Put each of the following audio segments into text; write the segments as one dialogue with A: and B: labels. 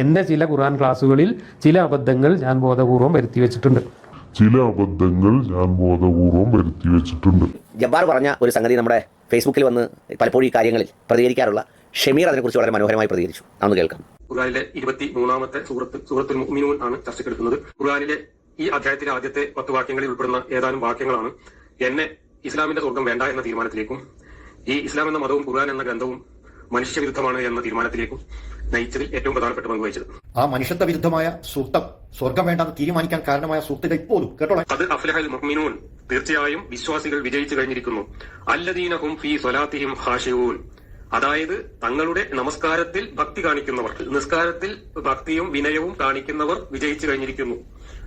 A: എന്റെ ചില ഖുർആൻ ക്ലാസ്സുകളിൽ ചില അബദ്ധങ്ങൾ ഞാൻ ബോധപൂർവം വരുത്തി വെച്ചിട്ടുണ്ട്.
B: ചില അബദ്ധങ്ങൾ ഞാൻ ബോധപൂർവം വരുത്തി വെച്ചിട്ടുണ്ട്.
C: ജബ്ബാർ പറഞ്ഞ ഒരു സംഗതി നമ്മുടെ ഫേസ്ബുക്കിൽ വന്ന് പലപ്പോഴും ഈ കാര്യങ്ങളിൽ പ്രതികരിക്കാറുള്ള ഷമീർ അതിനെക്കുറിച്ച് വളരെ മനോഹരമായി പ്രതികരിച്ചു. നമുക്ക് കേൾക്കാം.
D: ഖുർആനിലെ ഇരുപത്തി മൂന്നാമത്തെ സൂറത്ത് സൂറത്തുൽ മുഅ്മിനൂൻ ആണ് ചർച്ചയ്ക്കെടുക്കുന്നത് ഖുർആനിലെ ഈ അധ്യായത്തിലെ ആദ്യത്തെ പത്ത് വാക്യങ്ങളിൽ ഉൾപ്പെടുന്ന ഏതാനും വാക്യങ്ങളാണ് എന്നെ ഇസ്ലാമിന്റെ സ്വർഗം വേണ്ട എന്ന തീരുമാനത്തിലേക്കും ഈ ഇസ്ലാം എന്ന മതവും ഖുർആൻ എന്ന ഗ്രന്ഥവും മനുഷ്യവിരുദ്ധമാണ് എന്ന തീരുമാനത്തിലേക്കും നയിച്ചതിൽ ഏറ്റവും പ്രധാനപ്പെട്ട പങ്ക് വഹിച്ചത്.
E: ആ മനുഷ്യത്വ വിരുദ്ധമായ സൂക്തം സ്വർഗം വേണ്ടെന്ന് തീരുമാനിക്കാൻ കാരണമായ സുഹൃത്തുക്കൾ ഇപ്പോഴും കേട്ടോ
D: അത് അഫ്ലഹൽ മുഹ്മിനൂൻ തീർച്ചയായും വിശ്വാസികൾ വിജയിച്ചു കഴിഞ്ഞിരിക്കുന്നു. അല്ലദീനഹും ഫി സ്വലാത്തിഹിം ഹാഷിയൂൻ അതായത് തങ്ങളുടെ നമസ്കാരത്തിൽ ഭക്തി കാണിക്കുന്നവർ നിസ്കാരത്തിൽ ഭക്തിയും വിനയവും കാണിക്കുന്നവർ വിജയിച്ചു കഴിഞ്ഞിരിക്കുന്നു.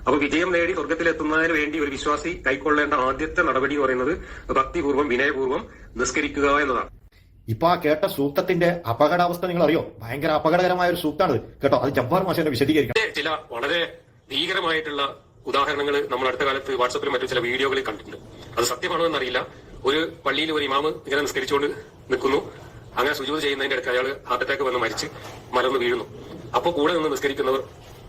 D: അപ്പൊ വിജയം നേടി സ്വർഗത്തിലെത്തുന്നതിന് വേണ്ടി ഒരു വിശ്വാസി കൈക്കൊള്ളേണ്ട ആദ്യത്തെ നടപടി എന്ന് പറയുന്നത് ഭക്തിപൂർവം വിനയപൂർവം നിസ്കരിക്കുക എന്നതാണ്.
E: ഇപ്പൊ ആ കേട്ട സൂക്തത്തിന്റെ അപകടാവസ്ഥ നിങ്ങൾ അറിയോ ഭയങ്കര അപകടകരമായ ഒരു സൂക്താണ് കേട്ടോ അത് ജബ്ബാർ മാഷന്റെ വിശദീകരിക്കണം.
D: ചില വളരെ ഭീകരമായിട്ടുള്ള ഉദാഹരണങ്ങൾ നമ്മൾ അടുത്ത കാലത്ത് വാട്സപ്പിലും മറ്റു ചില വീഡിയോകളിൽ കണ്ടിട്ടുണ്ട്. അത് സത്യമാണോ എന്നറിയില്ല. ഒരു പള്ളിയിൽ ഒരു ഇമാമ് ഇങ്ങനെ നിസ്കരിച്ചുകൊണ്ട് നിൽക്കുന്നു. അങ്ങനെ സുജൂത് ചെയ്യുന്നതിന്റെ അടുത്ത് അയാൾ ഹാർട്ട് അറ്റാക്ക് വന്ന് മരിച്ച് മലർന്ന് വീഴുന്നു. അപ്പോൾ കൂടെ നിന്ന് നിസ്കരിക്കുന്നവർ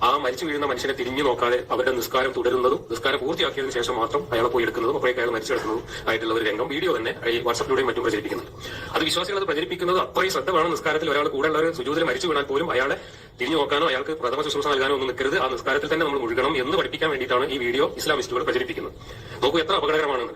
D: ആ മരിച്ചു വീഴുന്ന മനുഷ്യനെ തിരിഞ്ഞു നോക്കാതെ അവരുടെ നിസ്കാരം തുടരുന്നതും നിസ്കാരം പൂർത്തിയാക്കിയതിനു ശേഷം മാത്രം അയാളെ പോയി എടുക്കുന്നതും അപ്പോഴേക്ക് അയാൾ മരിച്ചു കിടക്കുന്നതും ആയിട്ടുള്ള ഒരു രംഗം. വീഡിയോ തന്നെ ഈ വാട്സപ്പിലൂടെയും മറ്റും പ്രചരിപ്പിക്കുന്നുണ്ട്. അത് വിശ്വാസികൾ അത് പ്രചരിപ്പിക്കുന്നത് അത്രയും ശ്രദ്ധ വേണം നിസ്കാരത്തിൽ. ഒരാൾ കൂടെ ഉള്ളവർ സുജൂതിൽ മരിച്ചു വീണാൽ പോലും അയാളെ തിരിഞ്ഞു നോക്കാനോ അയാൾക്ക് പ്രഥമ ശുശ്രൂഷ നൽകാനോ ഒന്നും നിൽക്കരുത്. ആ നിസ്കാരത്തിൽ തന്നെ നമ്മൾ മുഴുകണം എന്ന് പഠിപ്പിക്കാൻ വേണ്ടിയിട്ടാണ് ഈ വീഡിയോ ഇസ്ലാമിസ്റ്റുകൾ പ്രചരിപ്പിക്കുന്നത്. നോക്കൂ എത്ര അപകടകരമാണെന്ന്.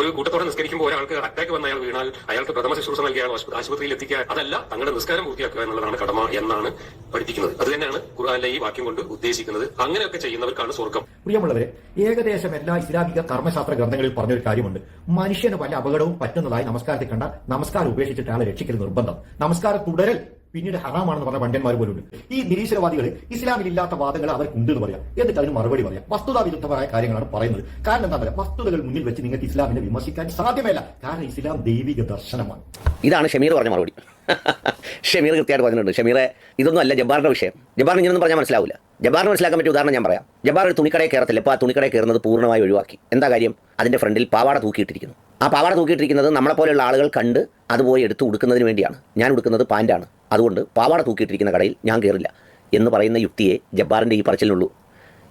D: ഒരു കൂട്ടത്തോടെ നിസ്കരിക്കുമ്പോൾ ഒരാൾക്ക് അറ്റാക്ക് വന്ന അയാൾ വീണാൽ അയാൾക്ക് പ്രഥമ ശുശ്രൂഷ നൽകിയാൽ ആശുപത്രിയിൽ എത്തിക്കുക. അതല്ല തങ്ങളുടെ നിസ്കാരം പൂർത്തിയാക്കുക എന്നുള്ളതാണ് കടമ എന്നാണ് പഠിപ്പിക്കുന്നത്. അത് തന്നെയാണ് ഖുർആാനിലെ ഈ വാക്യം കൊണ്ട് ഉദ്ദേശിക്കുന്നത് അങ്ങനെയൊക്കെ ചെയ്യുന്നവർക്കാണ് സ്വർഗം.
E: പ്രിയമുള്ളവരെ ഏകദേശം എല്ലാ ഇസ്ലാമിക കർമ്മശാസ്ത്ര ഗ്രന്ഥങ്ങളിൽ പറഞ്ഞൊരു കാര്യമുണ്ട്. മനുഷ്യന് വല്ല അപകടവും പറ്റുന്നതായി നമസ്കാരത്തിൽ കണ്ട നമസ്കാരം ഉപേക്ഷിച്ചിട്ട് ആളെ രക്ഷിക്കൽ നിർബന്ധം. നമസ്കാരം തുടരൽ പിന്നീട് ഹറാമാണെന്ന് പറഞ്ഞ പണ്ഡന്മാർ പോലുണ്ട്. ഈ നിരീശ്വരവാദികൾ ഇസ്ലാമിൽ ഇല്ലാത്ത വാദങ്ങൾ അവർക്കുണ്ട് എന്ന് പറയാം. എന്നിട്ട് അതിന് മറുപടി പറയാം. വസ്തുതാ വിരുദ്ധമായ കാര്യങ്ങളാണ് പറയുന്നത്. കാരണം എന്താ പറയുക? വസ്തുതകൾ മുന്നിൽ വെച്ച് നിങ്ങൾക്ക് ഇസ്ലാമിനെ വിമർശിക്കാൻ സാധ്യമല്ല. കാരണം ഇസ്ലാം ദൈവിക ദർശനമാണ്.
C: ഇതാണ് ഷമീർ പറഞ്ഞ മറുപടി. ഷമീർ കൃത്യമായിട്ട് പറഞ്ഞിട്ടുണ്ട്. ഷമീറെ ഇതൊന്നും അല്ല ജബ്ബാറിന്റെ വിഷയം. ജബ്ബാറിന് ഇങ്ങനൊന്നും പറഞ്ഞാൽ മനസ്സിലാവില്ല ജബ്ബാറിന് മനസ്സിലാക്കാൻ പറ്റിയ ഉദാഹരണം ഞാൻ പറയാം. ജബാർ ഒരു തുണിക്കടയിൽ കയറത്തില്ല. ഇപ്പോൾ ആ തുണിക്കടയിൽ കയറുന്നത് പൂർണമായി ഒഴിവാക്കി. എന്താ കാര്യം? അതിന്റെ ഫ്രണ്ടിൽ പാവാട തൂക്കിയിട്ടിരിക്കുന്നു. ആ പാവാട തൂക്കിയിട്ടിരിക്കുന്നത് നമ്മളെ പോലെയുള്ള ആളുകൾ കണ്ട് അതുപോയി എടുത്ത് ഉടുക്കുന്നതിന് വേണ്ടിയാണ്. ഞാൻ ഉടുക്കുന്നത് പാന്റാണ് അതുകൊണ്ട് പാവാട തൂക്കിയിട്ടിരിക്കുന്ന കടയിൽ ഞാൻ കയറില്ല എന്ന് പറയുന്ന യുക്തിയെ ജബ്ബാറിന്റെ ഈ പറച്ചിലുള്ളൂ.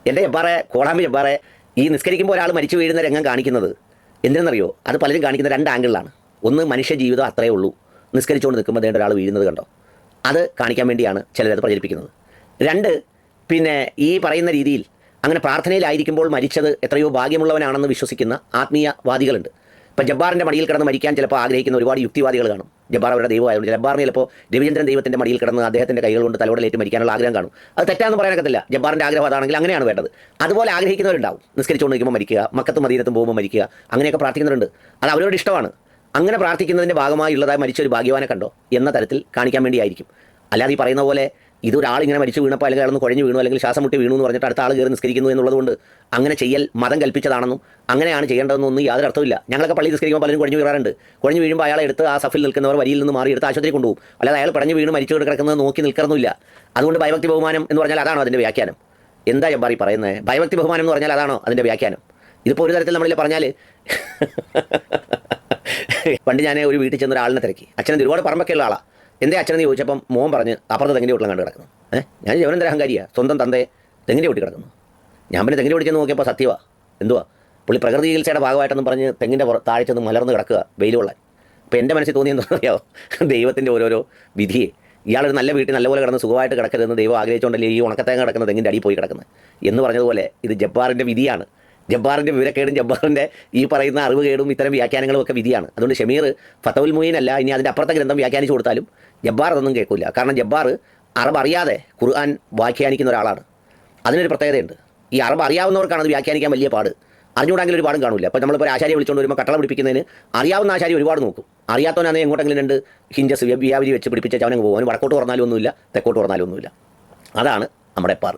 C: എന്റെ ജബ്ബാറെ കോളാമ്പി ജബ്ബാറെ ഈ നിസ്കരിക്കുമ്പോൾ ഒരാൾ മരിച്ചു വീഴുന്ന രംഗം കാണിക്കുന്നത് എന്തിനെന്നറിയോ? അത് പലരും കാണിക്കുന്ന രണ്ട് ആംഗിളിലാണ്. ഒന്ന് മനുഷ്യ ജീവിതം അത്രയേ ഉള്ളൂ. നിസ്കരിച്ചുകൊണ്ട് നിൽക്കുമ്പോൾ ഒരാൾ വീഴുന്നത് കണ്ടോ? അത് കാണിക്കാൻ വേണ്ടിയാണ് ചിലരത് പ്രചരിപ്പിക്കുന്നത്. രണ്ട് പിന്നെ ഈ പറയുന്ന രീതിയിൽ അങ്ങനെ പ്രാർത്ഥനയിലായിരിക്കുമ്പോൾ മരിച്ചത് എത്രയോ ഭാഗ്യമുള്ളവനാണെന്ന് വിശ്വസിക്കുന്ന ആത്മീയവാദികളുണ്ട്. ഇപ്പം ജബ്ബാറിന്റെ മടിയിൽ കിടന്ന് മരിക്കാൻ ചിലപ്പോൾ ആഗ്രഹിക്കുന്ന ഒരുപാട് യുക്തിവാദികൾ കാണും. ജബ്ബാർ അവരുടെ ദൈവമായതുകൊണ്ട് ജബ്ബാറിന് ചിലപ്പോൾ രവിചന്ദ്രൻ ദൈവത്തിന്റെ മടിയിൽ കിടന്ന് അദ്ദേഹത്തിന്റെ കൈകൾ കൊണ്ട് തലോടലേറ്റ് മരിക്കാനുള്ള ആഗ്രഹം കാണും. അത് തെറ്റാന്ന് പറയാനൊക്കത്തില്ല ജബ്ബാറിന്റെ ആഗ്രഹം അതാണെങ്കിൽ അങ്ങനെയാണ് വേണ്ടത്. അതുപോലെ ആഗ്രഹിക്കുന്നവരുണ്ടാവും. നിസ്കരിച്ചുകൊണ്ട് നിൽക്കുമ്പോൾ മരിക്കുക മക്കത്ത് മദീനത്തും പോകുമ്പോൾ മരിക്കുക അങ്ങനെയൊക്കെ പ്രാർത്ഥിക്കുന്നവരുണ്ട്. അത് അവരോട് ഇഷ്ടമാണ്. അങ്ങനെ പ്രാർത്ഥിക്കുന്നതിന്റെ ഭാഗമായുള്ളതായി മരിച്ച ഒരു ഭാഗ്യവാനെ കണ്ടോ? എന്ന തരത്തിൽ കാണിക്കാൻ വേണ്ടിയായിരിക്കും. അല്ലാതെ ഈ പറയുന്ന പോലെ ഇതൊരാൾ ഇങ്ങനെ മരിച്ചു വീണപ്പോൾ അല്ലെങ്കിൽ അയാളൊന്ന് കുഴഞ്ഞു വീണു അല്ലെങ്കിൽ ശ്വാസം മുട്ടി വീണു എന്ന് പറഞ്ഞിട്ട് അടുത്ത ആൾ കയറി നിസ്കരിക്കുന്നു എന്നുള്ളതുകൊണ്ട് അങ്ങനെ ചെയ്യൽ മതം കൽപ്പിച്ചതാണെന്നും അങ്ങനെയാണ് ചെയ്യേണ്ടതെന്നൊന്നും യാതൊരു അർത്ഥമില്ല ഞങ്ങളൊക്കെ പള്ളി നിസ്കരിക്കുമ്പോൾ പലരും കുഴഞ്ഞു വീഴാറുണ്ട്. കുഴഞ്ഞു വീഴുമ്പോൾ അയാളെ എടുത്ത് ആ സഫിൽ നിൽക്കുന്നവർ വരിയിൽ നിന്ന് മാറി എടുത്ത് ആശുപത്രി കൊണ്ടുപോകും. അല്ലാതെ അയാൾ പടഞ്ഞു വീണ് മരിച്ചു കിടക്കുന്നത് നോക്കി നിൽക്കുന്നില്ല അതുകൊണ്ട് ഭയഭക്തി ബഹുമാനം എന്ന് പറഞ്ഞാൽ അതാണോ അതിന്റെ വ്യാഖ്യാനം? എന്താ ജബ്ബാറി പറയുന്നത് ഭയഭക്തി ബഹുമാനം എന്ന് പറഞ്ഞാൽ അതാണോ അതിന്റെ വ്യാഖ്യാനം? ഇതിപ്പോൾ ഒരു തരത്തിൽ നമ്മളിൽ പറഞ്ഞാൽ പണ്ട് ഞാൻ ഒരു വീട്ടിൽ ചെന്ന ഒരാളിനെ തിരക്കി. അച്ഛൻ ഒരുപാട് പറമ്പൊക്കെയുള്ള ആളാണ് എന്തേ അച്ഛനെന്ന് ചോദിച്ചപ്പം മോൻ പറഞ്ഞ് അപ്പുറത്ത് തെങ്ങിന്റെ വീട്ടിലും കണ്ട് കിടക്കുന്നു. ഏഹ് ഞാൻ ജവനന്തര അഹങ്കാരിയാണ് സ്വന്തം തന്തയെ തെങ്ങിന്റെ വീട്ടിൽ കിടക്കുന്നു. ഞാൻ പിന്നെ തെങ്ങിന്റെ വീട്ടിൽ നോക്കിയപ്പോൾ സത്യവാ. എന്തുവാ? പുള്ളി പ്രകൃതി ചികിത്സയുടെ ഭാഗമായിട്ടെന്ന് പറഞ്ഞ് തെങ്ങിന്റെ താഴെ ചെന്ന് മലർന്ന് കിടക്കുക വെയിൽ കൊള്ളാൻ. അപ്പോൾ എന്റെ മനസ്സിൽ തോന്നിയെന്ന് പറയാമോ ദൈവത്തിന്റെ ഓരോരോ വിധിയെ. ഇയാളൊരു നല്ല വീട്ടിൽ നല്ലപോലെ കിടന്ന് സുഖമായിട്ട് കിടക്കരുതെന്ന് ദൈവം ആഗ്രഹിച്ചുകൊണ്ടല്ലേ ഈ ഉണക്കത്തേങ്ങ കിടക്കുന്ന തെങ്ങിന്റെ അടിയിൽ പോയി കിടക്കുന്നത് എന്ന് പറഞ്ഞതുപോലെ ഇത് ജബ്ബാറിന്റെ വിധിയാണ്. ജബ്ബാറിന്റെ വിവരക്കേടും ജബ്ബാറിന്റെ ഈ പറയുന്ന അറിവ് കേടും ഇത്തരം വ്യാഖ്യാനങ്ങളും ഒക്കെ വിധിയാണ്. അതുകൊണ്ട് ഷമീർ ഫത്തവുൽ മുയിൻ അല്ല ഇനി അതിന്റെ അപ്പുറത്തെ ഗ്രന്ഥം വ്യാഖ്യാനിച്ചു കൊടുത്താലും ജബ്ബാർ അതൊന്നും കേൾക്കില്ല കാരണം ജബ്ബാർ അറബ് അറിയാതെ ഖുർആൻ വ്യാഖ്യാനിക്കുന്ന ഒരാളാണ്. അതിനൊരു പ്രത്യേകതയുണ്ട്. ഈ അറബ് അറിയാവുന്നവർക്കാണ് അത് വ്യാഖ്യാനിക്കാൻ വലിയ പാട്. അറിഞ്ഞുകൂടെങ്കിൽ ഒരു പാടും കാണില്ല അപ്പോൾ നമ്മളിപ്പോൾ ഒരു ആശാരിയെ വിളിച്ചുകൊണ്ട് വരുമ്പോൾ കട്ടള പിടിപ്പിക്കുന്നതിന് അറിയാവുന്ന ആശാരി ഒരുപാട് നോക്കും. അറിയാത്തവനാണെങ്കിൽ എങ്ങോട്ടെങ്കിലും രണ്ട് ഹിഞ്ചസ് വ്യാപാരി വെച്ച് പിടിപ്പിച്ച അവനങ്ങ് പോകും. വടക്കോട്ട് പറഞ്ഞാലും ഒന്നുമില്ല തെക്കോട്ട് പറഞ്ഞാലും ഒന്നുമില്ല. അതാണ് നമ്മുടെ പാർ